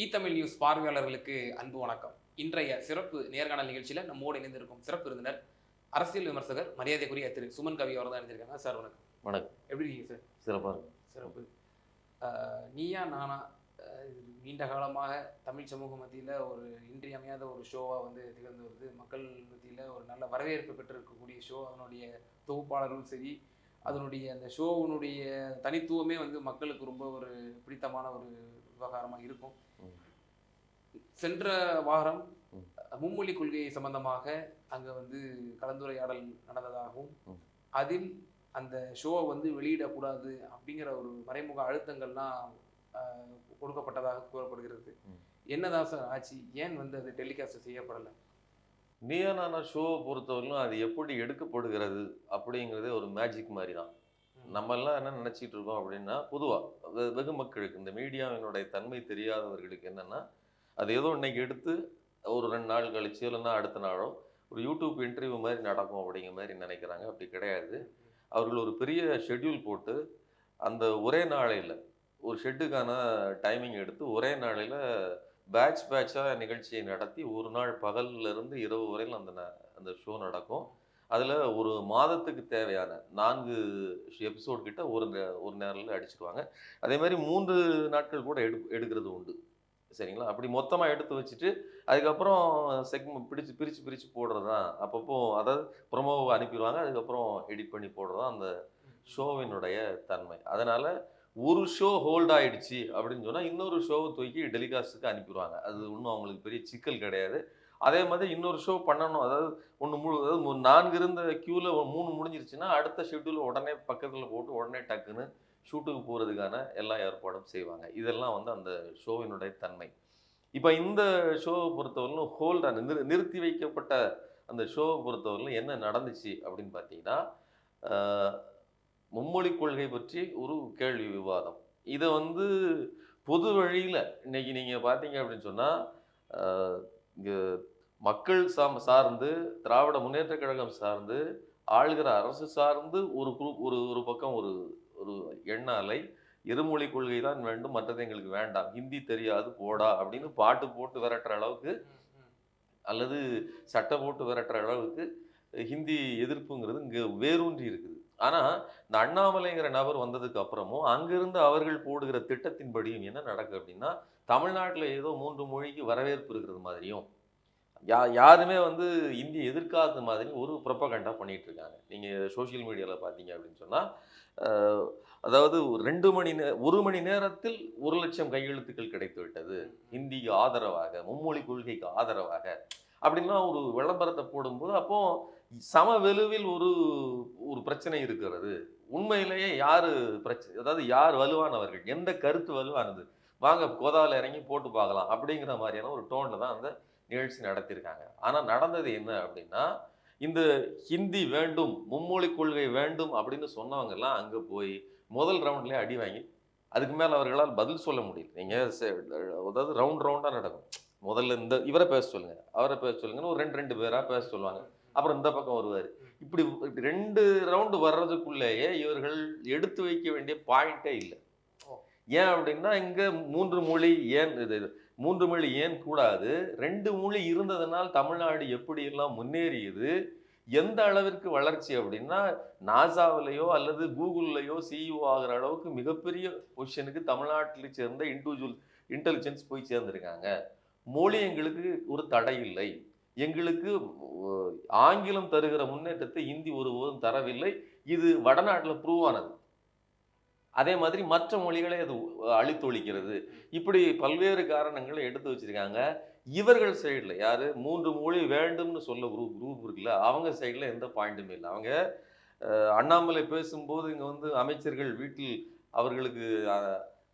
ஈ Tamil news பார்வையாளர்களுக்கு அன்பு வணக்கம். இன்றைய சிறப்பு நேர்காணல் நிகழ்ச்சியில நம்மோடு இணைந்திருக்கும் சிறப்பு விருந்தினர் அரசியல் விமர்சகர் மரியாதைக்குரிய திரு சுமன் கவி அவர் தான் இணைந்திருக்காங்க. சார் வணக்கம். வணக்கம். எப்படி இருக்கீங்க சார்? சிறப்பாக இருக்கும் சிறப்பு. நீயா நானா நீண்ட காலமாக தமிழ் சமூக மத்தியில் ஒரு இன்றியமையாத ஒரு ஷோவாக வந்து திகழ்ந்து வருது. மக்கள் மத்தியில் ஒரு நல்ல வரவேற்பு பெற்றிருக்கக்கூடிய ஷோ அதனுடைய தொகுப்பாளர்களும் சரி அதனுடைய அந்த ஷோவினுடைய தனித்துவமே வந்து மக்களுக்கு ரொம்ப ஒரு பிடித்தமான ஒரு விவகாரமாக இருக்கும். சென்ற வாரம். மும்மொழி கொள்கை சம்பந்தமாக அங்கே வந்து கலந்துரையாடல் நடந்ததாகவும். அதில் அந்த ஷோவை வந்து வெளியிடக்கூடாது அப்படிங்கிற ஒரு மறைமுக அழுத்தங்கள்லாம் கொடுக்கப்பட்டதாக கூறப்படுகிறது. என்னதான் சார் ஆச்சு ஏன் வந்து அது டெலிகாஸ்ட் செய்யப்படலை நீயானான ஷோவை பொறுத்தவரையிலும் அது எப்படி எடுக்கப்படுகிறது அப்படிங்கிறதே ஒரு மேஜிக் மாதிரி தான் நம்மெல்லாம் என்ன நினச்சிட்டு இருக்கோம் அப்படின்னா பொதுவாக வெகு மக்களுக்கு இந்த மீடியாவினுடைய தன்மை தெரியாதவர்களுக்கு என்னென்னா அது ஏதோ இன்னைக்கு எடுத்து ஒரு ரெண்டு நாள் கழிச்சு இல்லைன்னா அடுத்த நாளோ ஒரு யூடியூப் இன்டர்வியூ மாதிரி நடக்கும் அப்படிங்கிற மாதிரி நினைக்கிறாங்க. அப்படி கிடையாது. அவர்கள் ஒரு பெரிய ஷெட்யூல் போட்டு அந்த ஒரே நாளையில் ஒரு ஷெட்டுக்கான டைமிங் எடுத்து ஒரே நாளையில் பேட்ச் பேட்சாக நிகழ்ச்சியை நடத்தி ஒரு நாள் பகல்ல இருந்து இரவு வரையில் அந்த ந- அந்த ஷோ நடக்கும். அதில் ஒரு மாதத்துக்கு தேவையான நான்கு எபிசோடு கிட்ட ஒரு ஒரு நேரில் அடிச்சிருவாங்க. அதே மாதிரி மூன்று நாட்கள் கூட எடு எடுக்கிறது உண்டு. சரிங்களா? அப்படி மொத்தமாக எடுத்து வச்சுட்டு அதுக்கப்புறம் செக்மெண்ட் பிடிச்சு பிரித்து பிரித்து போடுறது தான் அப்பப்போ அதாவது ப்ரொமோவை அனுப்பிடுவாங்க அதுக்கப்புறம் எடிட் பண்ணி போடுறது தான் அந்த ஷோவினுடைய தன்மை. அதனால் ஒரு ஷோ ஹோல்ட் ஆயிடுச்சு அப்படின்னு சொன்னால் இன்னொரு ஷோவை தூக்கி டெலிகாஸ்ட்டுக்கு அனுப்பிடுவாங்க. அது ஒன்றும் அவங்களுக்கு பெரிய சிக்கல் கிடையாது. அதே மாதிரி இன்னொரு ஷோ பண்ணணும். அதாவது ஒன்று முழு அதாவது நான்கு இருந்த க்யூவில் மூணு முடிஞ்சிருச்சுன்னா அடுத்த ஷெட்யூல் உடனே பக்கத்தில் போட்டு உடனே டக்குன்னு ஷூட்டுக்கு போகிறதுக்கான எல்லா ஏற்பாடும் செய்வாங்க. இதெல்லாம் வந்து அந்த ஷோவினுடைய தன்மை. இப்போ இந்த ஷோவை பொறுத்தவரையிலும் ஹோல்ட் நிறு நிறுத்தி வைக்கப்பட்ட அந்த ஷோவை பொறுத்தவரையிலும் என்ன நடந்துச்சு அப்படின்னு பார்த்தீங்கன்னா மும்மொழி கொள்கை பற்றி ஒரு கேள்வி விவாதம். இதை வந்து பொது வழியில் இன்னைக்கு நீங்கள் பார்த்தீங்க அப்படின்னு சொன்னால் இங்கே மக்கள் சாம் சார்ந்து திராவிட முன்னேற்ற கழகம் சார்ந்து ஆளுகிற அரசு சார்ந்து ஒரு குரூப் ஒரு ஒரு பக்கம் ஒரு ஒரு எண்ண அலை இருமொழி கொள்கை தான் வேண்டும் மற்றது எங்களுக்கு வேண்டாம். ஹிந்தி தெரியாது போடா அப்படின்னு பாட்டு போட்டு விரட்டுற அளவுக்கு அல்லது சட்டை போட்டு விரட்டுற அளவுக்கு ஹிந்தி எதிர்ப்புங்கிறது இங்கே வேரூன்றி இருக்குது. ஆனால் இந்த அண்ணாமலைங்கிற நபர் வந்ததுக்கு அப்புறமும் அங்கிருந்து அவர்கள் போடுகிற திட்டத்தின்படியும் என்ன நடக்கு அப்படின்னா தமிழ்நாட்டில் ஏதோ மூன்று மொழிக்கு வரவேற்பு இருக்கிறது மாதிரியும் யா யாருமே வந்து இந்தி எதிர்க்காத மாதிரி ஒரு ப்ரொப்பகண்டா பண்ணிகிட்ருக்காங்க இருக்காங்க. நீங்கள் சோஷியல் மீடியாவில் பார்த்தீங்க அப்படின்னு சொன்னால் அதாவது ஒரு ரெண்டு மணி நே ஒரு மணி நேரத்தில் ஒரு லட்சம் கையெழுத்துக்கள் கிடைத்து விட்டது. ஹிந்திக்கு ஆதரவாக மும்மொழி கொள்கைக்கு ஆதரவாக அப்படின்லாம் ஒரு விளம்பரத்தை போடும்போது அப்போது சம வலுவில் ஒரு ஒரு பிரச்சனை இருக்கிறது. உண்மையிலேயே யார் பிரச்சனை அதாவது யார் வலுவானவர்கள்? எந்த கருத்து வலுவானது? வாங்க கோதாவில் இறங்கி போட்டு பார்க்கலாம் அப்படிங்கிற மாதிரியான ஒரு டோனில் தான் அந்த நிகழ்ச்சி நடத்தியிருக்காங்க. ஆனால் நடந்தது என்ன அப்படின்னா இந்த ஹிந்தி வேண்டும் மும்மொழி கொள்கை வேண்டும் அப்படின்னு சொன்னவங்க எல்லாம் அங்கே போய் முதல் ரவுண்ட்லேயே அடி வாங்கி அதுக்கு மேலே அவர்களால் பதில் சொல்ல முடியல. நீங்கள் அதாவது ரவுண்ட் ரவுண்டாக நடக்கும். முதல்ல இந்த இவரை பேச சொல்லுங்கள் அவரை பேச சொல்லுங்கன்னு ஒரு ரெண்டு ரெண்டு பேராக பேச சொல்லுவாங்க. அப்புறம் இந்த பக்கம் வருவார். இப்படி ரெண்டு ரவுண்டு வர்றதுக்குள்ளேயே இவர்கள் எடுத்து வைக்க வேண்டிய பாயிண்டே இல்லை. ஏன் அப்படின்னா இங்க மூன்று மொழி ஏன் இது இது, மூன்று மொழி ஏன் கூடாது? ரெண்டு மொழி இருந்ததனால் தமிழ்நாடு எப்படியெல்லாம் முன்னேறியது? எந்த அளவிற்கு வளர்ச்சி அப்படின்னா நாசாவிலேயோ அல்லது கூகுள்லையோ சிஇஓ ஆகிற அளவுக்கு மிகப்பெரிய பொசிஷனுக்கு தமிழ்நாட்டில் சேர்ந்த இண்டிவிஜுவல் இன்டெலிஜென்ஸ் போய் சேர்ந்திருக்காங்க. மொழி எங்களுக்கு ஒரு தடை இல்லை எங்களுக்கு ஆங்கிலம் தருகிற முன்னேற்றத்தை இந்தி ஒருபோதும் தரவில்லை. இது வடநாட்டில் ப்ரூவ் ஆனது. அதே மாதிரி மற்ற மொழிகளை அது அழித்தொழிக்கிறது. இப்படி பல்வேறு காரணங்களை எடுத்து வச்சிருக்காங்க. இவர்கள் சைடில் யார்? மூன்று மொழி வேண்டும்னு சொல்ல குரூப் குரூப் இருக்குல்ல அவங்க சைடில் எந்த பாயிண்ட்டுமே இல்லை. அவங்க அண்ணாமலை பேசும்போது இங்கே வந்து அமைச்சர்கள் வீட்டில் அவர்களுக்கு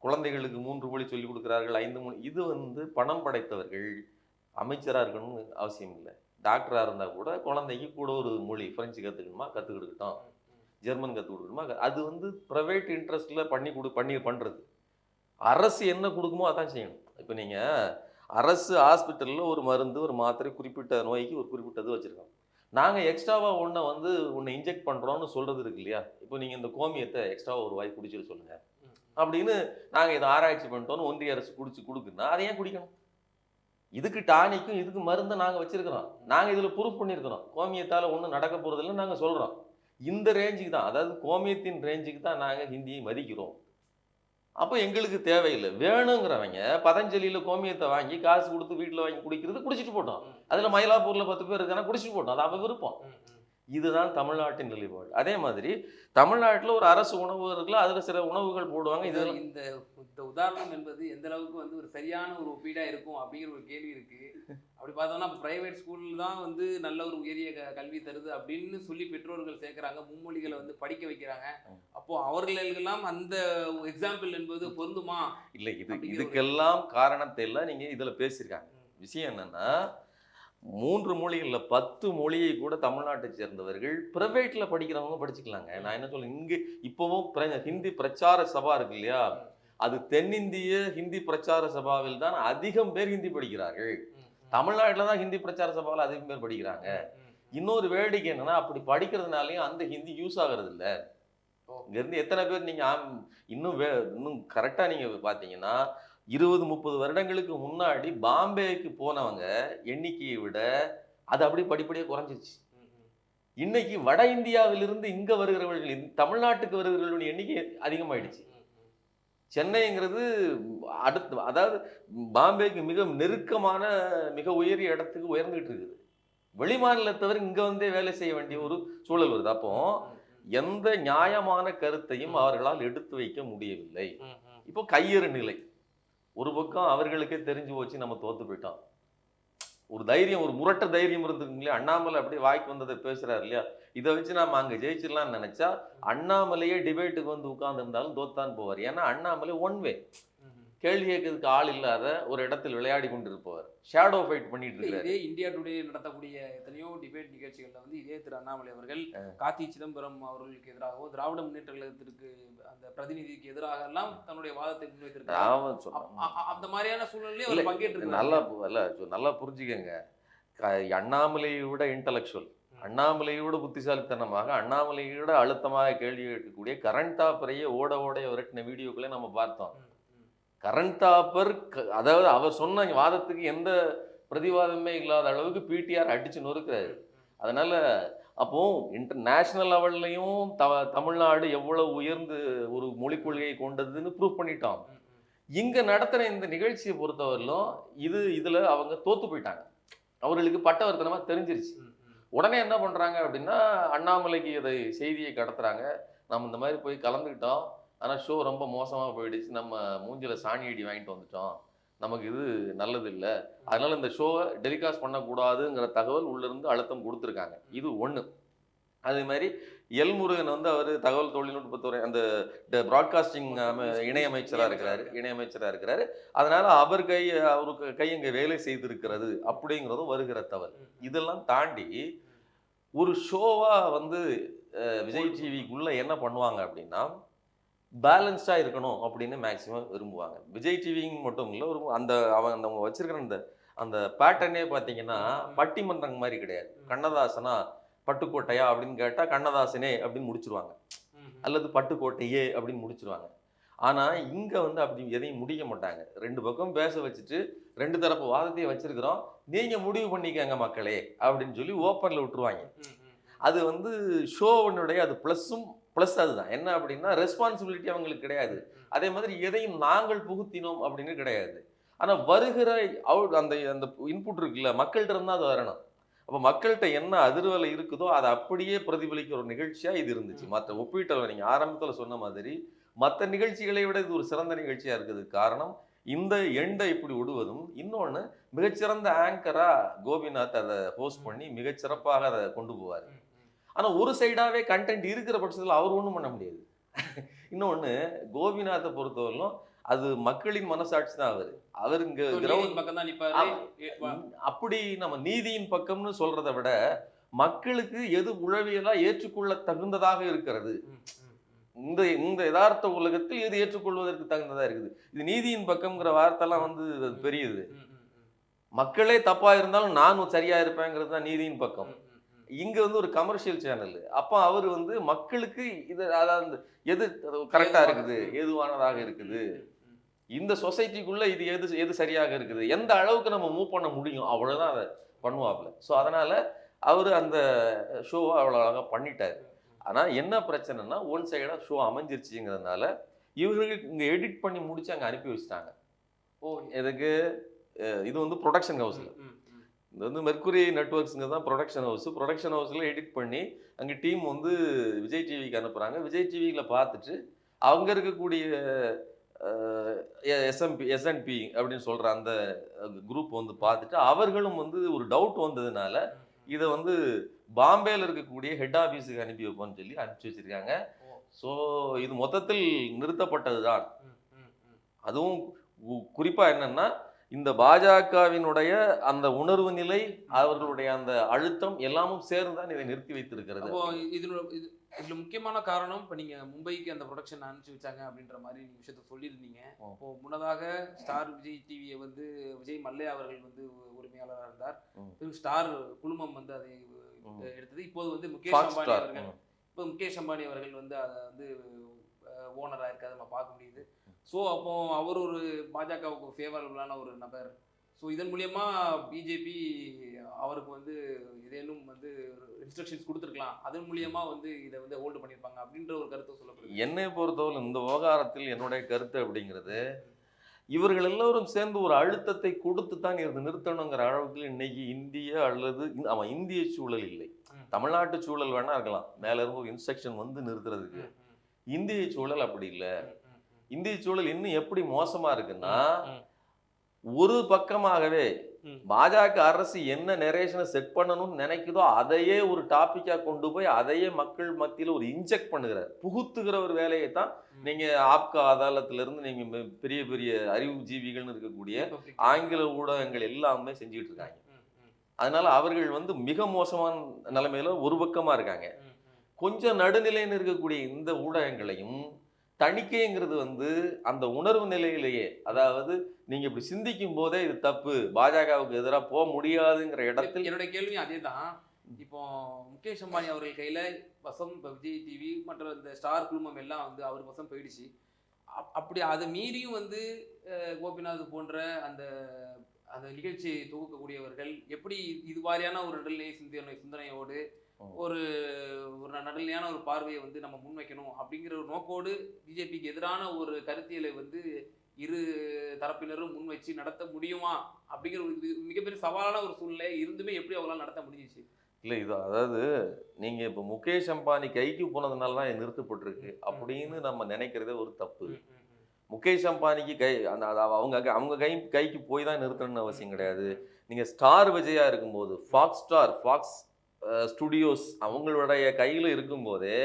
குழந்தைகளுக்கு மூன்று மொழி சொல்லிக் கொடுக்குறார்கள் ஐந்து மொழி. இது வந்து பணம் படைத்தவர்கள். அமைச்சராக இருக்கணும்னு அவசியம் இல்லை. டாக்டராக இருந்தால் கூட குழந்தைக்கு கூட ஒரு மொழி ஃப்ரெஞ்சு கற்றுக்கணுமா கற்றுக்கிட்டுக்கிட்டோம் ஜெர்மன் கற்றுக் கொடுக்கணுமா அது வந்து ப்ரைவேட் இன்ட்ரெஸ்ட்டில் பண்ணி கொடு பண்ணி பண்ணுறது அரசு என்ன கொடுக்குமோ அதான் செய்யணும். இப்போ நீங்கள் அரசு ஹாஸ்பிட்டலில் ஒரு மருந்து ஒரு மாத்திரை குறிப்பிட்ட நோய்க்கு ஒரு குறிப்பிட்டது வச்சுருக்கோம். நாங்கள் எக்ஸ்ட்ராவாக ஒன்றை வந்து ஒன்று இன்ஜெக்ட் பண்ணுறோம்னு சொல்கிறது இருக்கு இல்லையா? இப்போ நீங்கள் இந்த கோமியத்தை எக்ஸ்ட்ராவாக ஒரு வாய் குடிச்சிட்டு சொல்லுங்கள் அப்படின்னு நாங்க இதை ஆராய்ச்சி பண்ணிட்டோம்னு ஒன்றிய அரசு குடிச்சு கொடுக்குன்னா அதை ஏன் குடிக்கணும்? இதுக்கு டானிக்கும் இதுக்கு மருந்தை நாங்க வச்சிருக்கிறோம். நாங்க இதுல ப்ரூஃப் பண்ணியிருக்கிறோம். கோமியத்தால ஒண்ணும் நடக்க போறதில்லை நாங்க சொல்றோம். இந்த ரேஞ்சுக்கு தான் அதாவது கோமியத்தின் ரேஞ்சுக்கு தான் நாங்க ஹிந்தியை மதிக்கிறோம். அப்போ எங்களுக்கு தேவையில்லை. வேணுங்கிறவங்க பதஞ்சலியில கோமியத்தை வாங்கி காசு கொடுத்து வீட்டுல வாங்கி குடிக்கிறது குடிச்சிட்டு போட்டோம். அதுல மயிலாப்பூர்ல பத்து பேர் இருக்கானா குடிச்சிட்டு போட்டோம். அது அவன் விருப்பம். இதுதான் தமிழ்நாட்டின் நிலைப்பாடு. அதே மாதிரி தமிழ்நாட்டுல ஒரு அரசு உணவு இருக்குல்ல அதுல சில உணவுகள் போடுவாங்க. இது இந்த இந்த உதாரணம் என்பது எந்த அளவுக்கு வந்து ஒரு சரியான ஒரு ஒப்பீடா இருக்கும் அப்படிங்கிற ஒரு கேள்வி இருக்கு. அப்படி பார்த்தோம்னா பிரைவேட் ஸ்கூல் தான் வந்து நல்ல ஒரு உயரிய க- கல்வி தருது அப்படின்னு சொல்லி பெற்றோர்கள் சேர்க்கறாங்க மும்மொழிகளை வந்து படிக்க வைக்கிறாங்க. அப்போ அவர்களுக்கெல்லாம் அந்த எக்ஸாம்பிள் என்பது பொருந்துமா? இல்ல இது இதுக்கெல்லாம் காரணத்தை எல்லாம் நீங்க இதுல பேசியிருக்காங்க. விஷயம் என்னன்னா மூன்று மொழிகள்ல பத்து மொழியை கூட தமிழ்நாட்டை சேர்ந்தவர்கள் பிரைவேட்ல படிக்கிறவங்க படிச்சுக்கலாங்க. நான் என்ன சொல்றேன்? இங்க இப்பவும் ஹிந்தி பிரச்சார சபா இருக்கு இல்லையா? அது தென்னிந்திய ஹிந்தி பிரச்சார சபாவில் தான் அதிகம் பேர் ஹிந்தி படிக்கிறார்கள். தமிழ்நாட்டில் தான் ஹிந்தி பிரச்சார சபாவில் அதிகம் பேர் படிக்கிறாங்க. இன்னொரு வேடிக்கை என்னன்னா அப்படி படிக்கிறதுனாலயும் அந்த ஹிந்தி யூஸ் ஆகுறது இல்ல ஓ. இங்க இருந்து எத்தனை பேர் நீங்க ஆம், இன்னும் வே இன்னும் கரெக்டா நீங்க பாத்தீங்கன்னா இருபது முப்பது வருடங்களுக்கு முன்னாடி பாம்பேக்கு போனவங்க எண்ணிக்கையை விட அது அப்படி படிப்படியாக குறைஞ்சிருச்சு. இன்னைக்கு வட இந்தியாவிலிருந்து இங்க வருகிறவர்கள் தமிழ்நாட்டுக்கு வருகிறவர்களின் எண்ணிக்கை அதிகமாயிடுச்சு. சென்னைங்கிறது அடுத்து அதாவது பாம்பேக்கு மிக நெருக்கமான மிக உயரிய இடத்துக்கு உயர்ந்துகிட்டு இருக்குது. வெளிமாநிலத்தவர் இங்க வந்தே வேலை செய்ய வேண்டிய ஒரு சூழல் வருது. அப்போ எந்த நியாயமான கருத்தையும் அவர்களால் எடுத்து வைக்க முடியவில்லை. இப்போ கையறு நிலை. ஒரு பக்கம் அவர்களுக்கே தெரிஞ்சு போச்சு நம்ம தோத்து போயிட்டோம். ஒரு தைரியம் ஒரு முரட்ட தைரியம் இருந்துங்க இல்லையா? அண்ணாமலை அப்படியே வாய்க்கு வந்ததை பேசுறாரு இல்லையா? இதை வச்சு நாம அங்க ஜெயிச்சிடலாம்னு நினைச்சா அண்ணாமலையே டிபேட்டுக்கு வந்து உட்கார்ந்து இருந்தாலும் தோத்தான் போவார். ஏன்னா அண்ணாமலை ஒன் வே கேள்வி கேட்கறதுக்கு ஆள் இல்லாத ஒரு இடத்தில் விளையாடி கொண்டிருப்பவர். ஷேடோ ஃபைட் பண்ணிட்டு இருக்காரு. இதே இந்தியா டுடே நடத்தக்கூடிய எத்தனையோ டிபேட் நிகழ்ச்சிகள்ல வந்து இதே திரு அண்ணாமலை அவர்கள் கார்த்தி சிதம்பரம் அவர்களுக்கு எதிராகவோ திராவிட முன்னேற்ற கழகத்திற்கு அந்த பிரதிநிதிக்கு எதிராக எல்லாம் தன்னுடைய வாதத்தை அ- அந்த மாதிரியான சூழ்நிலையிலே அவர் பங்கேற்று நல்லா இல்ல நல்லா புரிஞ்சுக்கங்க. அண்ணாமலையை விட இன்டலெக்சுவல் அண்ணாமலையை விட புத்திசாலித்தனமாக அண்ணாமலையை விட அழுத்தமாக கேள்வி கேட்கக்கூடிய கரண்ட் டாப்பரையே ஓட ஓட விரட்டின வீடியோக்களே நம்ம பார்த்தோம். கரண்ட் டாப்பர் அதாவது அவர் சொன்ன வாதத்துக்கு எந்த பிரதிவாதமே இல்லாத அளவுக்கு பிடிஆர் அடிச்சு நொறுக்கிறாரு. அதனால அப்போ இன்டர்நேஷனல் லெவல்லையும் த தமிழ்நாடு எவ்வளவு உயர்ந்து ஒரு மொழிக் கொள்கையை கொண்டதுன்னு ப்ரூவ் பண்ணிட்டோம். இங்க நடத்துற இந்த நிகழ்ச்சியை பொறுத்தவரையிலும் இது இதுல அவங்க தோத்து போயிட்டாங்க. அவர்களுக்கு பட்டவர்த்தனமா தெரிஞ்சிருச்சு. உடனே என்ன பண்றாங்க அப்படின்னா அண்ணாமலைக்கு இதை செய்தியை கடத்துறாங்க. நம்ம இந்த மாதிரி போய் கலந்துக்கிட்டோம். ஆனா ஷோ ரொம்ப மோசமா போயிடுச்சு. நம்ம மூஞ்சில சாணி அடி வாங்கிட்டு வந்துட்டோம். நமக்கு இது நல்லது இல்லை. அதனால இந்த ஷோவை டெலிகாஸ்ட் பண்ணக்கூடாதுங்கிற தகவல் உள்ள இருந்து அழுத்தம் கொடுத்துருக்காங்க. இது ஒண்ணு. அதே மாதிரி எல் முருகன் வந்து அவர் தகவல் தொழில்நுட்பத்துறை அந்த ப்ராட்காஸ்டிங் இணையமைச்சரா இருக்கிறாரு. இணையமைச்சரா இருக்கிறாரு. அதனால அவர் கை அவருக்கு கை அங்க வேலை செய்திருக்கிறது அப்படிங்கிறதும் வருகிற தவறு இதெல்லாம் தாண்டி ஒரு ஷோவா வந்து விஜய் டிவிக்குள்ள என்ன பண்ணுவாங்க அப்படின்னா பேலன்ஸ்டா இருக்கணும் அப்படின்னு மேக்சிமம் விரும்புவாங்க. விஜய் டிவின்னு மட்டும் இல்லை ஒரு அந்த அவன் அந்த அவங்க வச்சிருக்கிற அந்த அந்த பேட்டர்னே பார்த்தீங்கன்னா பட்டிமன்றம் மாதிரி கிடையாது. கண்ணதாசனா பட்டுக்கோட்டையா அப்படின்னு கேட்டா கண்ணதாசனே அப்படின்னு முடிச்சிருவாங்க. அல்லது பட்டுக்கோட்டையே அப்படின்னு முடிச்சிருவாங்க. ஆனா இங்க வந்து அப்படி எதையும் முடிக்க மாட்டாங்க. ரெண்டு பக்கம் பேச வச்சுட்டு ரெண்டு தரப்பு வாதத்தையும் வச்சிருக்கிறோம். நீங்க முடிவு பண்ணிக்கங்க மக்களே அப்படின்னு சொல்லி ஓப்பன்ல விட்டுருவாங்க. அது வந்து ஷோவனுடைய அது ப்ளஸ்ஸும் ப்ளஸ் அதுதான். என்ன அப்படின்னா ரெஸ்பான்சிபிலிட்டி அவங்களுக்கு கிடையாது. அதே மாதிரி எதையும் நாங்கள் புகுத்தினோம் அப்படின்னு கிடையாது. ஆனா வருகிற அவுட் அந்த அந்த இன்புட் இருக்குல்ல மக்கள்கிட்ட இருந்தா அது வரணும். அப்போ மக்கள்கிட்ட என்ன அதிர்வலை இருக்குதோ அதை அப்படியே பிரதிபலிக்கிற ஒரு நிகழ்ச்சியா இது இருந்துச்சு. மற்ற ஒப்பீட்டளவு நீங்க ஆரம்பத்துல சொன்ன மாதிரி மற்ற நிகழ்ச்சிகளை விட இது ஒரு சிறந்த நிகழ்ச்சியா இருக்குது காரணம் இந்த எண்டை இப்படி விடுவதும் இன்னொன்னு மிகச்சிறந்த ஆங்கரா கோபிநாத் அதை ஹோஸ்ட் பண்ணி மிகச்சிறப்பாக அதை கொண்டு போவார். ஆனா ஒரு சைடாவே கண்டென்ட் இருக்கிற பட்சத்துல அவர் ஒண்ணும் பண்ண முடியாது. இன்னொன்னு கோபிநாத்தை பொறுத்தவரையிலும் அது மக்களின் மனசாட்சி தான் அவர். அவர் இங்க கிரவுண்ட் பக்கம் தான் அப்படி நம்ம நீதியின் பக்கம்னு சொல்றதை விட மக்களுக்கு எது உளவியலா ஏற்றுக்கொள்ள தகுந்ததாக இருக்கிறது. இந்த இந்த யதார்த்த உலகத்தில் எது ஏற்றுக்கொள்வதற்கு தகுந்ததா இருக்குது. இது நீதியின் பக்கம்ங்கிற வார்த்தைலாம் வந்து பெரியது. மக்களே தப்பா இருந்தாலும் நான் சரியா இருப்பேங்கிறது தான் நீதியின் பக்கம். இங்க வந்து ஒரு கமர்ஷியல் சேனல் அப்ப அவர் வந்து மக்களுக்கு இது அதாவது எது கரெக்டா இருக்குது ஏதுவானதாக இருக்குது. இந்த சொசைட்டிக்குள்ள இது எது எது சரியாக இருக்குது? எந்த அளவுக்கு நம்ம மூவ் பண்ண முடியும்? அவ்வளவுதான் அதை பண்ணுவாப்ல ஸோ அதனால அவர் அந்த ஷோவை அவ்வளோ அழகாக பண்ணிட்டாரு. ஆனா என்ன பிரச்சனைனா ஒன் சைடா ஷோ அமைஞ்சிருச்சுங்கிறதுனால இவர்களுக்கு இங்க எடிட் பண்ணி முடிச்சு அங்க அனுப்பி வச்சுட்டாங்க. ஓ எதுக்கு? இது வந்து ப்ரொடக்ஷன் ஹவுஸ்ல. இது வந்து மெர்க்குரி நெட்ஒர்க்ஸுங்க தான் ப்ரொடக்ஷன் ஹவுஸ் ப்ரொடக்ஷன் ஹவுஸில் எடிட் பண்ணி அங்கே டீம் வந்து விஜய் டிவிக்கு அனுப்புகிறாங்க விஜய் டிவியில் பார்த்துட்டு அவங்க இருக்கக்கூடிய எஸ்எம்பி எஸ்என்பி அப்படின்னு சொல்கிற அந்த குரூப் வந்து பார்த்துட்டு அவர்களும் வந்து ஒரு டவுட் வந்ததுனால இதை வந்து பாம்பேல இருக்கக்கூடிய ஹெட் ஆஃபீஸுக்கு அனுப்பி வைப்போம்னு சொல்லி அனுப்பிச்சி வச்சிருக்காங்க. ஸோ இது மொத்தத்தில் நிறுத்தப்பட்டது தான். அதுவும் கு- குறிப்பா என்னன்னா இந்த பாஜகவினுடைய அந்த உணர்வு நிலை அவர்களுடைய அந்த அழுத்தம் எல்லாமும் சேர்ந்து தான் இதை நிறுத்தி வைத்திருக்கிறது. இதுல இது இதுல முக்கியமான காரணம் இப்போ நீங்க மும்பைக்கு அந்த ப்ரொடக்ஷன் அனுப்பிச்சு வச்சாங்க அப்படின்ற மாதிரி நீங்க விஷயத்த சொல்லியிருந்தீங்க. இப்போ முன்னதாக ஸ்டார் விஜய் டிவியை வந்து விஜய் மல்லே அவர்கள் வந்து உரிமையாளராக இருந்தார். ஸ்டார் குழுமம் வந்து அதை. எடுத்தது. இப்போது வந்து முகேஷ் அம்பானி அவர்கள் இப்போ முகேஷ் அம்பானி அவர்கள் வந்து அதை வந்து ஓனராக இருக்காது நம்ம பார்க்க முடியுது. ஸோ அப்போ அவர் ஒரு பாஜகவுக்கு ஃபேவரபுளான ஒரு நபர். ஸோ இதன் மூலியமா பிஜேபி அவருக்கு வந்து ஏதேனும் வந்து இன்ஸ்ட்ரக்ஷன்ஸ் கொடுத்துருக்கலாம். அதன் மூலியமா வந்து இதை வந்து ஹோல்டு பண்ணியிருப்பாங்க அப்படின்ற ஒரு கருத்தை சொல்லப்படுது. என்னை பொறுத்தவரை இந்த விவகாரத்தில் என்னுடைய கருத்து அப்படிங்கிறது இவர்கள் எல்லோரும் சேர்ந்து ஒரு அழுத்தத்தை கொடுத்து தான் இருந்து நிறுத்தணுங்கிற அளவுக்கு இன்னைக்கு இந்திய அல்லது ஆமா இந்திய சூழல் இல்லை. தமிழ்நாட்டு சூழல் வேணா இருக்கலாம். மேல இருந்து ஒரு இன்ஸ்ட்ரக்ஷன் வந்து நிறுத்துறதுக்கு. இந்திய சூழல் அப்படி இல்லை. இந்திய சூழல் இன்னும் எப்படி மோசமா இருக்குன்னா. ஒரு பக்கமாகவே. பாஜக அரசு என்ன நெரேஷனை செட் பண்ணணும்னு நினைக்குதோ அதையே ஒரு டாபிக்கா கொண்டு போய் அதையே மக்கள் மத்தியில ஒரு இன்ஜெக்ட் பண்ணுகிறார் புகுத்துகிற ஒரு வேலையை தான். நீங்க ஆப்கா அதாலத்துல இருந்து நீங்க பெரிய பெரிய அறிவு ஜீவிகள்னு இருக்கக்கூடிய. ஆங்கில ஊடகங்கள் எல்லாமே செஞ்சுட்டு இருக்காங்க அதனால அவர்கள் வந்து மிக மோசமான நிலைமையில ஒரு பக்கமா இருக்காங்க. கொஞ்சம் நடுநிலைன்னு இருக்கக்கூடிய இந்த ஊடகங்களையும் தணிக்கைங்கிறது வந்து அந்த உணர்வு நிலையிலேயே அதாவது நீங்க இப்படி சிந்திக்கும் போதே இது தப்பு பாஜகவுக்கு எதிராக போக முடியாதுங்கிற இடத்தில் என்னுடைய கேள்வியும் அதேதான் இப்போ முகேஷ் அம்பானி அவர்கள் கையில வசம் இப்போ விஜய் டிவி மற்ற இந்த ஸ்டார் குழுமம் எல்லாம் வந்து அவர் வசம் போயிடுச்சு அப்- அப்படி அதை மீறியும் வந்து கோபிநாத் போன்ற அந்த அந்த நிகழ்ச்சியை தொகுக்கக்கூடியவர்கள் எப்படி இது வாரியான ஒரு நடுநிலை சிந்தனை சிந்தனையோடு. ஒரு ஒரு நடுநிலையான ஒரு பார்வையை வந்து நம்ம முன்வைக்கணும் அப்படிங்கிற ஒரு நோக்கோடு பிஜேபிக்கு எதிரான ஒரு கருத்தியலை வந்து இரு தரப்பினரும் முன் வச்சு நடத்த முடியுமா அப்படிங்கிற ஒரு மிகப்பெரிய சவாலான ஒரு சூழ்நிலை இருந்துமே எப்படி அவங்களால நடத்த முடிஞ்சிச்சு? இல்ல இது அதாவது நீங்க இப்ப முகேஷ் அம்பானி கைக்கு போனதுனால தான் நிறுத்தப்பட்டிருக்கு அப்படின்னு நம்ம நினைக்கிறதே ஒரு தப்பு. முகேஷ் அம்பானிக்கு கை அந்த அவங்க அவங்க கை கைக்கு போய் தான் நிறுத்தணும்னு அவசியம் கிடையாது. நீங்க ஸ்டார் விஜயா இருக்கும்போது ஃபாக்ஸ் ஸ்டார் ஃபாக்ஸ் ஸ்டுடியோஸ் அவங்களுடைய கையில இருக்கும்போதே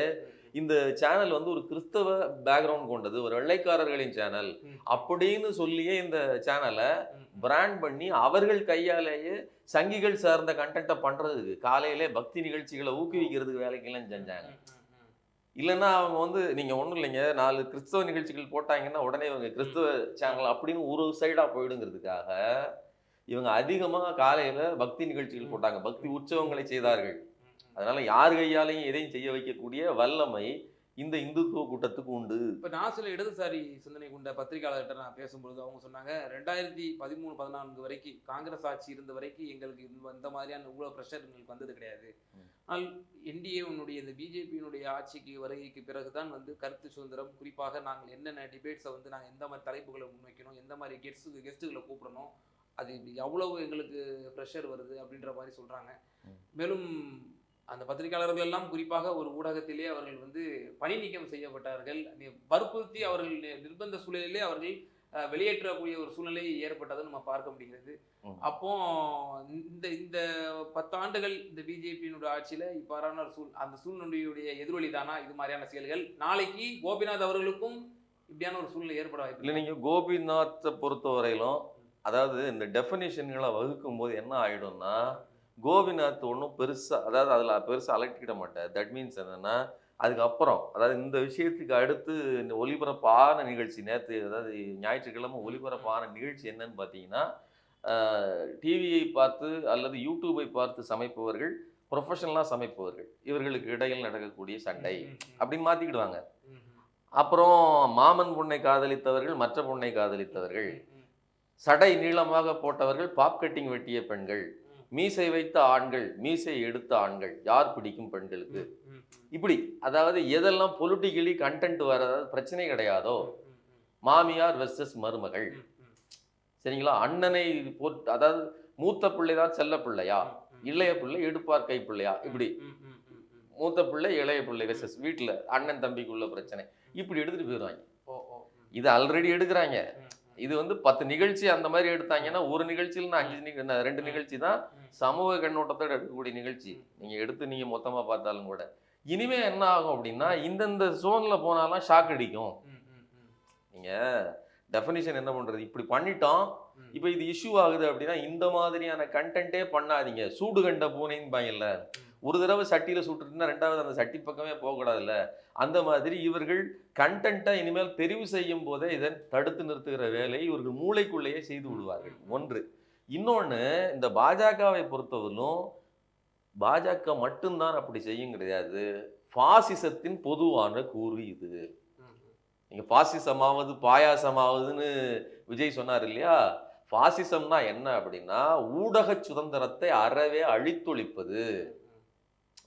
இந்த சேனல் வந்து ஒரு கிறிஸ்தவ பேக்ரவுண்ட் கொண்டது ஒரு வெள்ளைக்காரர்களின் சேனல். அப்படின்னு சொல்லியே இந்த சேனலை. பிராண்ட் பண்ணி அவர்கள் கையாலேயே சங்கிகள் சார்ந்த கண்டென்ட்டை பண்றதுக்கு காலையிலே பக்தி நிகழ்ச்சிகளை ஊக்குவிக்கிறதுக்கு வேலைக்கெல்லாம் செஞ்சாங்க. இல்லைன்னா அவங்க வந்து நீங்க ஒண்ணும் இல்லைங்க நாலு கிறிஸ்தவ நிகழ்ச்சிகள் போட்டாங்கன்னா உடனே இவங்க கிறிஸ்தவ சேனல் அப்படின்னு ஒரு சைடா போயிடுங்கிறதுக்காக இவங்க அதிகமா காலையில பக்தி நிகழ்ச்சிகள் போட்டாங்க. பக்தி உற்சவங்களை செய்தார்கள். அதனால யார் கையாலையும் எதையும் செய்ய வைக்கக்கூடிய வல்லமை இந்த இந்துத்துவ கூட்டத்துக்கு உண்டு. இப்ப நான் சில இடதுசாரி சிந்தனை கொண்ட பத்திரிகையாளர்கிட்ட நான் பேசும்பொழுது அவங்க சொன்னாங்க ரெண்டாயிரத்தி பதிமூணு பதினான்கு வரைக்கும் காங்கிரஸ் ஆட்சி இருந்த வரைக்கும் எங்களுக்கு இந்த மாதிரியான இவ்வளவு ப்ரெஷர் எங்களுக்கு வந்தது கிடையாது. ஆனால் என்டிஏனுடைய இந்த பிஜேபியினுடைய ஆட்சிக்கு வருகைக்கு பிறகுதான் வந்து கருத்து சுதந்திரம் குறிப்பாக நாங்கள் என்னென்ன டிபேட்ஸை வந்து நாங்கள் எந்த மாதிரி தலைப்புகளை முன்வைக்கணும் எந்த மாதிரி கெஸ்ட்டு கெஸ்ட்டுகளை கூப்பிடணும் அது எவ்வளவு எங்களுக்கு ப்ரெஷர் வருது அப்படின்ற மாதிரி சொல்றாங்க. ம். மேலும் அந்த பத்திரிகையாளர்கள் எல்லாம் குறிப்பாக ஒரு ஊடகத்திலே அவர்கள் வந்து பணி நீக்கம் செய்யப்பட்டார்கள். வற்புறுத்தி அவர்கள் நிர்பந்த சூழலிலே அவர்கள் வெளியேற்றக்கூடிய ஒரு சூழ்நிலை ஏற்பட்டதை நம்ம பார்க்க முடிகிறது. அப்போ இந்த இந்த பத்தாண்டுகள் இந்த பிஜேபியினுடைய ஆட்சியில இவ்வாறான ஒரு சூழ் அந்த சூழ்நிலையுடைய எதிரொலி தானா? இது மாதிரியான செயல்கள். நாளைக்கு கோபிநாத் அவர்களுக்கும் இப்படியான ஒரு சூழ்நிலை ஏற்பட வாய்ப்பு இல்லை நீங்க கோபிநாத்தை பொறுத்த வரையிலும் அதாவது இந்த டெஃபினிஷன்களை வகுக்கும் போது என்ன ஆயிடும்னா கோபிநாத் ஒன்றும் பெருசா அதாவது அதுல பெருசா அலட்டிக்கிட மாட்டார். தட் மீன்ஸ் என்னன்னா அதுக்கப்புறம் அதாவது இந்த விஷயத்துக்கு அடுத்து இந்த ஒளிபரப்பான நிகழ்ச்சி நேற்று அதாவது ஞாயிற்றுக்கிழமை ஒளிபரப்பான நிகழ்ச்சி என்னன்னு பார்த்தீங்கன்னா டிவியை பார்த்து அல்லது யூடியூபை பார்த்து சமைப்பவர்கள் ப்ரொஃபஷனலாக சமைப்பவர்கள். இவர்களுக்கு இடையில் நடக்கக்கூடிய சண்டை. அப்படின்னு மாற்றிக்கிடுவாங்க அப்புறம் மாமன் பொண்ணை காதலித்தவர்கள் மற்ற பொண்ணை காதலித்தவர்கள். சடை நீளமாக போட்டவர்கள் பாப் கட்டிங் வெட்டிய பெண்கள். மீசை வைத்த ஆண்கள் மீசை எடுத்த ஆண்கள் யார் பிடிக்கும் பெண்களுக்கு. இப்படி அதாவது எதெல்லாம் பொலிட்டிக்கலி கண்டென்ட் வர பிரச்சனை கிடையாதோ மாமியார் வெர்சஸ் மருமகள். சரிங்களா? அண்ணனை போட் அதாவது மூத்த பிள்ளை தான் செல்ல பிள்ளையா. இளைய பிள்ளை எடுப்பார் கை பிள்ளையா? இப்படி. மூத்த பிள்ளை இளைய பிள்ளை வெர்சஸ் வீட்டில் அண்ணன் தம்பிக்குள்ள பிரச்சனை. இப்படி எடுத்துட்டு போயிடுவாங்க. இது ஆல்ரெடி எடுக்கிறாங்க. இது வந்து பத்து நிகழ்ச்சி அந்த மாதிரி எடுத்தாங்கன்னா ஒரு நிகழ்ச்சியில் அஞ்சு நிக- நான் ரெண்டு நிகழ்ச்சி தான். சமூக கண்ணோட்டத்தோட எடுக்கக்கூடிய நிகழ்ச்சி. நீங்க எடுத்து நீங்க மொத்தமா பார்த்தாலும் கூட. இனிமே என்ன ஆகும் அப்படின்னா இந்தந்த ஜோன்ல போனாலாம் ஷாக் அடிக்கும். நீங்க டெஃபினிஷன் என்ன பண்றது? இப்படி பண்ணிட்டோம். இப்போ இது இஷ்யூ ஆகுது அப்படின்னா இந்த மாதிரியான கண்டென்ட்டே பண்ணாதீங்க. சூடு கண்ட பூனைன்னு பாங்கல்ல ஒரு தடவை சட்டியில சுட்டுட்டுனா ரெண்டாவது அந்த சட்டி பக்கமே போகக்கூடாதுல்ல? அந்த மாதிரி இவர்கள் கண்டென்ட்டை இனிமேல் தெரிவு செய்யும் போதே இதை தடுத்து நிறுத்துகிற வேலையை இவர்கள் மூளைக்குள்ளேயே செய்து விடுவார்கள். ஒன்று. இன்னொன்று இந்த பாஜகவை பொறுத்தவரையிலும் பாஜக மட்டும்தான் அப்படி செய்யும் கிடையாது. பாசிசத்தின் பொதுவான கூறு இது. ம், ம். நீங்க பாசிசமாவது பாயாசமாவதுன்னு விஜய் சொன்னார் இல்லையா? பாசிசம்னா என்ன அப்படின்னா ஊடக சுதந்திரத்தை அறவே அழித்தொழிப்பது.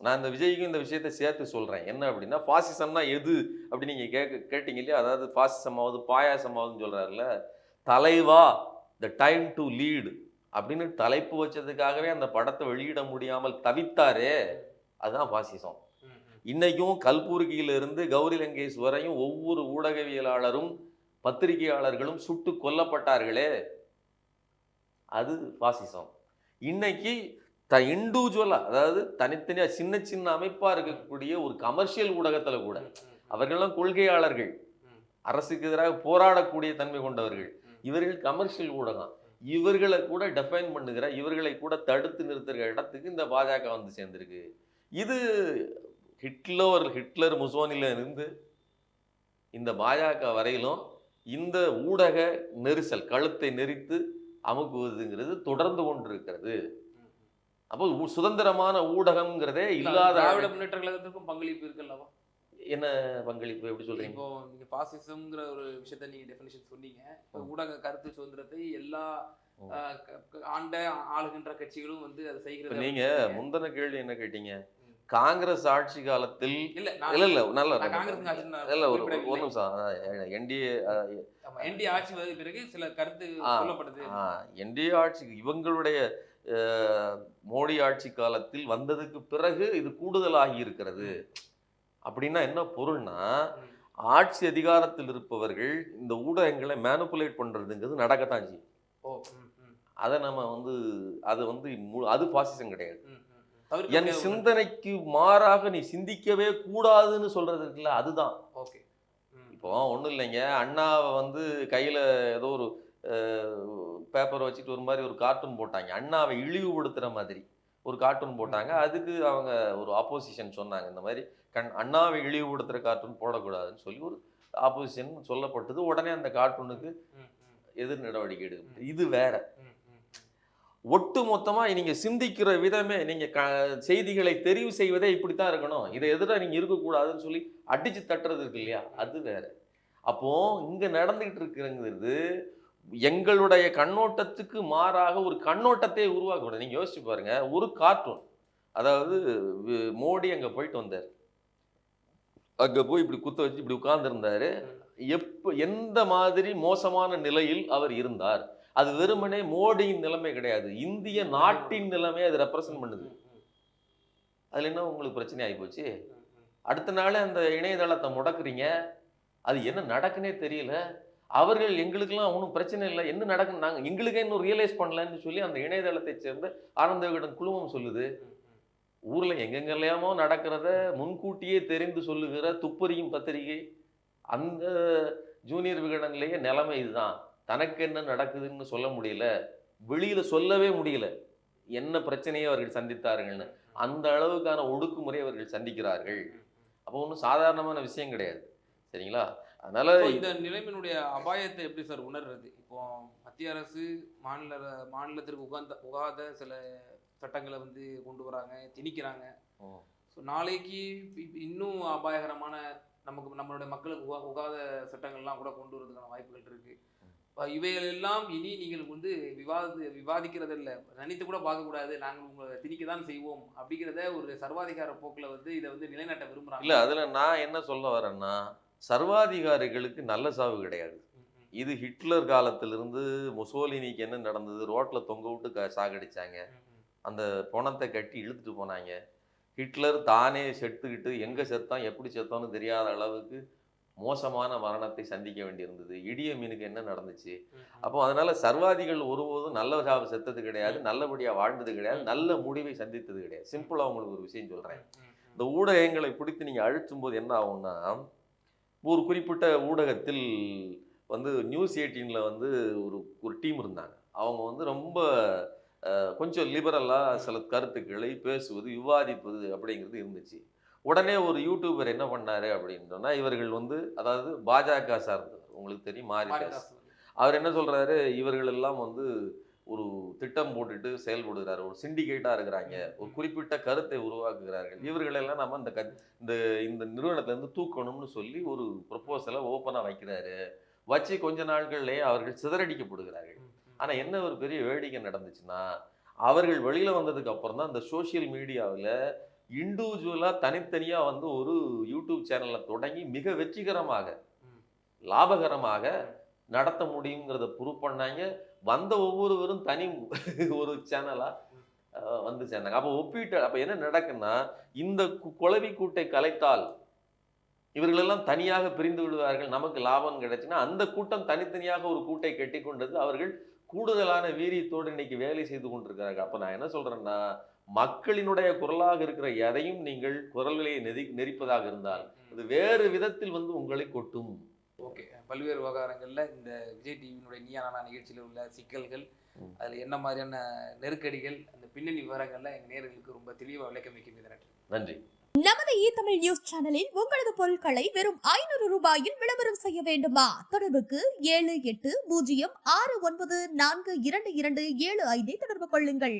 நான் இந்த விஜய்க்கும் இந்த விஷயத்தை சேர்த்து சொல்றேன். என்ன அப்படின்னா பாசிசம்னா எது அப்படின்னு நீங்க கேட்க கேட்டீங்க இல்லையா? அதாவது பாசிசமாவது பாயாசமாவதுன்னு சொல்றாருல்ல தலைவா த டைம் டு லீடு அப்படின்னு தலைப்பு வச்சதுக்காகவே அந்த படத்தை வெளியிட முடியாமல் தவித்தாரே அதுதான் பாசிசம். இன்னைக்கும் கல்புர்கியில இருந்து கௌரி லங்கேஷ் வரையும் ஒவ்வொரு ஊடகவியலாளரும் பத்திரிகையாளர்களும் சுட்டு கொல்லப்பட்டார்களே. அது பாசிசம் இன்னைக்கு த இண்டிவிஜுவலா அதாவது தனித்தனியா சின்ன சின்ன அமைப்பா இருக்கக்கூடிய ஒரு கமர்ஷியல் ஊடகத்துல கூட ம், ம், ம். அவர்கள்லாம் கொள்கையாளர்கள். அரசுக்கு எதிராக போராடக்கூடிய தன்மை கொண்டவர்கள். இவர்கள் கமர்ஷியல் ஊடகம் இவர்களை கூட டெஃபைன் பண்ணுகிற இவர்களை கூட தடுத்து நிறுத்துகிற இடத்துக்கு இந்த பாஜக வந்து சேர்ந்திருக்கு இது ஹிட்லர் ஹிட்லர் முசோனில இருந்து இந்த பாஜக வரையிலும் இந்த ஊடக நெரிசல் கழுத்தை நெரித்து அமுக்குவதுங்கிறது தொடர்ந்து கொண்டிருக்கிறது. அப்போ சுதந்திரமான ஊடகம்ங்கிறதே இல்லாத திராவிட முன்னேற்ற கழகத்திற்கும் பங்களிப்பு இருக்குல்லவா என்ன பங்களிப்பு எப்படி சொல்றீங்க? இப்போ நீங்க பாசிசம்ங்கிற ஒரு விஷயத்த நீங்க டெஃபினிஷன் சொன்னீங்க. ஊடக கருத்து சுதந்திரத்தை எல்லா ஆண்ட ஆளுகின்ற கட்சிகளும் வந்து அதை செய்கிறது நீங்க முந்தின கேள்வி என்ன கேட்டீங்க. காங்கிரஸ் ஆட்சி காலத்தில் இல்ல இல்ல இல்ல நல்ல இல்ல ஒரு. ஒரு நிமிஷம். என்டிஏ NDA ஆட்சி வந்த பிறகு சில கருத்து சொல்லப்படுது என்டிஏ ஆட்சி இவங்களுடைய மோடி ஆட்சி காலத்தில் வந்ததுக்கு பிறகு இது கூடுதலாகி இருக்கிறது. அப்படின்னா என்ன பொருள்னா. ஆட்சி அதிகாரத்தில் இருப்பவர்கள் இந்த ஊடகங்களை மேனுப்புலேட் பண்றதுங்கிறது நடக்கத்தான் செய்யும். அதை நம்ம வந்து அது வந்து அது பாசிசம் கிடையாது. என். சிந்தனைக்கு மாறாக நீ சிந்திக்கவே கூடாதுன்னு சொல்றது இருக்குல்ல அதுதான். ஓகே. இப்போ ஒன்றும் இல்லைங்க அண்ணாவை வந்து கையில் ஏதோ ஒரு பேப்பர் வச்சுட்டு ஒரு மாதிரி ஒரு கார்ட்டூன் போட்டாங்க. அண்ணாவை இழிவுபடுத்துகிற மாதிரி ஒரு கார்ட்டூன் போட்டாங்க. அதுக்கு அவங்க ஒரு ஆப்போசிஷன் சொன்னாங்க. இந்த மாதிரி கண் அண்ணாவை இழிவுபடுத்துகிற கார்ட்டூன் போடக்கூடாதுன்னு சொல்லி ஒரு ஆப்போசிஷன் சொல்லப்பட்டது. உடனே அந்த கார்ட்டூனுக்கு எதிர் நடவடிக்கை எடுக்கப்பட்டது. இது வேற. ஒட்டு மொத்தமா நீங்க சிந்திக்கிற விதமே நீங்க க செய்திகளை தெரிவு செய்வதே இப்படித்தான் இருக்கணும். இதை எதிராக நீங்க இருக்கக்கூடாதுன்னு சொல்லி அடிச்சு தட்டுறது இருக்கு இல்லையா? அது வேற. அப்போ இங்க நடந்துகிட்டு இருக்கிறது எங்களுடைய கண்ணோட்டத்துக்கு மாறாக ஒரு கண்ணோட்டத்தை உருவாக்கக்கூடாது நீங்கள் யோசிச்சு பாருங்க. ஒரு கார்ட்டூன் அதாவது மோடி அங்கே போயிட்டு வந்தார். அங்கே போய் இப்படி குத்த வச்சு இப்படி உட்கார்ந்துருந்தார். எப்போ எந்த மாதிரி மோசமான நிலையில் அவர் இருந்தார். அது வெறுமனே மோடியின் நிலைமை கிடையாது. இந்திய நாட்டின் நிலைமை அது ரெப்ரசன்ட் பண்ணுது. அதில் என்ன உங்களுக்கு பிரச்சனை ஆகி போச்சு? அடுத்த நாளே அந்த இணையதளத்தை முடக்குறீங்க. அது என்ன நடக்குன்னே தெரியல. அவர்கள் எங்களுக்கெல்லாம் ஒன்றும் பிரச்சனை இல்லை. என்ன நடக்கும்? நாங்கள் எங்களுக்கே இன்னும் ரியலைஸ் பண்ணலன்னு சொல்லி அந்த இணையதளத்தை சேர்ந்த ஆனந்த விகடன் குழுமம் சொல்லுது. ஊரில் எங்கெங்கெல்லாமோ நடக்கிறத முன்கூட்டியே தெரிந்து சொல்லுகிற துப்பறியும் பத்திரிகை அந்த ஜூனியர் விகடன்லேயே நிலைமை இதுதான். தனக்கு என்ன நடக்குதுன்னு சொல்ல முடியல. வெளியில் சொல்லவே முடியல. என்ன பிரச்சனையை அவர்கள் சந்தித்தார்கள்னு. அந்த அளவுக்கான ஒடுக்குமுறை அவர்கள் சந்திக்கிறார்கள். அப்போ ஒன்றும் சாதாரணமான விஷயம் கிடையாது. சரிங்களா? அதனால இந்த நிலைமையினுடைய அபாயத்தை எப்படி சார் உணர்றது? இப்போ மத்திய அரசு மாநில மாநிலத்திற்கு உகந்த உகாத சில சட்டங்களை வந்து கொண்டு வராங்க திணிக்கிறாங்க. ஸோ நாளைக்கு இன்னும் அபாயகரமான நமக்கு நம்மளுடைய மக்களுக்கு உகா உகாத சட்டங்கள்லாம் கூட கொண்டு வரதுக்கான வாய்ப்புகள் இருக்கு. அப்ப இவைகள் எல்லாம் இனி நீங்கள் வந்து விவாதி விவாதிக்கிறது இல்லை நினைத்து கூட பார்க்கக்கூடாது. நாங்கள் உங்களை திணிக்க தான் செய்வோம். அப்படிங்கிறத ஒரு சர்வாதிகார போக்கில் வந்து இதை வந்து நிலைநாட்ட விரும்புகிறாங்க இல்ல அதுல நான் என்ன சொல்ல வரேன்னா சர்வாதிகாரிகளுக்கு நல்ல சாவு கிடையாது. இது ஹிட்லர் காலத்திலிருந்து முசோலினிக்கு என்ன நடந்தது? ரோட்ல தொங்க விட்டு க- சாகடிச்சாங்க. அந்த பணத்தை கட்டி இழுத்துட்டு போனாங்க. ஹிட்லர் தானே செத்துக்கிட்டு எங்க செத்தான் எப்படி செத்தான்னு தெரியாத அளவுக்கு மோசமான மரணத்தை சந்திக்க வேண்டியிருந்தது. இடிய மீனுக்கு என்ன நடந்துச்சு? அப்போ அதனால சர்வாதிகள் ஒருபோதும் நல்ல சாவு செத்தது கிடையாது நல்லபடியா வாழ்ந்தது கிடையாது நல்ல முடிவை சந்தித்தது கிடையாது. சிம்பிளா உங்களுக்கு ஒரு விஷயம் சொல்றேன். இந்த ஊடகங்களை பிடித்து நீங்க அழுத்தும் போது என்ன ஆகும்னா ஒரு குறிப்பிட்ட ஊடகத்தில் வந்து நியூஸ் எயிட்டீன்ல வந்து ஒரு ஒரு டீம் இருந்தாங்க. அவங்க வந்து ரொம்ப கொஞ்சம் லிபரலாக சில கருத்துக்களை பேசுவது விவாதிப்பது அப்படிங்கிறது இருந்துச்சு. உடனே ஒரு யூடியூபர் என்ன பண்ணாரு அப்படின்னு சொன்னா இவர்கள் வந்து அதாவது பாஜக சார்ந்தவர் உங்களுக்கு தெரியும் மாரிதாஸ். அவர் என்ன சொல்றாரு இவர்கள் எல்லாம் வந்து ஒரு திட்டம் போட்டுட்டு செயல்படுகிறார் ஒரு சிண்டிகேட்டா இருக்கிறாங்க. ஒரு குறிப்பிட்ட கருத்தை உருவாக்குகிறார்கள். இவர்களெல்லாம் நம்ம இந்த கத்- இந்த இந்த நிறுவனத்துல இருந்து தூக்கணும்னு சொல்லி ஒரு ப்ரொபோசலை ஓப்பனா வைக்கிறாரு. வச்சு கொஞ்ச நாட்கள்லயே அவர்கள் சிதறடிக்கப்படுகிறார்கள். ஆனா என்ன ஒரு பெரிய வேடிக்கை நடந்துச்சுன்னா அவர்கள் வெளியில வந்ததுக்கு அப்புறம் தான் இந்த சோஷியல் மீடியாவில் இண்டிவிஜுவலா தனித்தனியா வந்து ஒரு யூடியூப் சேனலை தொடங்கி மிக வெற்றிகரமாக. லாபகரமாக நடத்த முடியுங்கிறத ப்ரூவ் பண்ணாங்க. வந்த ஒவ்வொருவரும் தனி ஒரு சேனலாக வந்து சேர்ந்தாங்க. அப்போ ஒப்பிட்டு அப்போ என்ன நடக்குன்னா இந்த குழவி குளவி கூட்டை கலைத்தால் இவர்களெல்லாம் தனியாக பிரிந்து விடுவார்கள் நமக்கு லாபம் கிடைச்சுன்னா அந்த கூட்டம் தனித்தனியாக ஒரு கூட்டை கட்டி கொண்டது அவர்கள் கூடுதலான வீரியத்தோடு இன்னைக்கு வேலை செய்து கொண்டிருக்கிறார்கள். அப்போ நான் என்ன சொல்கிறேன்னா மக்களினுடைய குரலாக இருக்கிற எதையும் நீங்கள் குரல் விலையை நெறி நெரிப்பதாக இருந்தால் அது வேறு விதத்தில் வந்து உங்களை கொட்டும். ஓகே. பல்வேறு விவகாரங்கள்ல இந்த விஜய் டிவியினுடைய நீயா நானா நிகழ்ச்சியில் உள்ள சிக்கல்கள். அதுல என்ன மாதிரியான நெருக்கடிகள் அந்த பின்னணி விவரங்கள்ல எங்க நேயர்களுக்கு ரொம்ப தெளிவா விளக்கமிக்கின்றது நன்றி நன்றி. நமது இ தமிழ் நியூஸ் சேனலில் உங்களது பொருட்களை வெறும் ஐநூறு ரூபாயில் விளம்பரம் செய்ய வேண்டுமா? தொடர்புக்கு ஏழு எட்டு பூஜ்ஜியம் ஆறு ஒன்பது நான்கு இரண்டு இரண்டு ஏழு ஐந்தை தொடர்பு கொள்ளுங்கள்.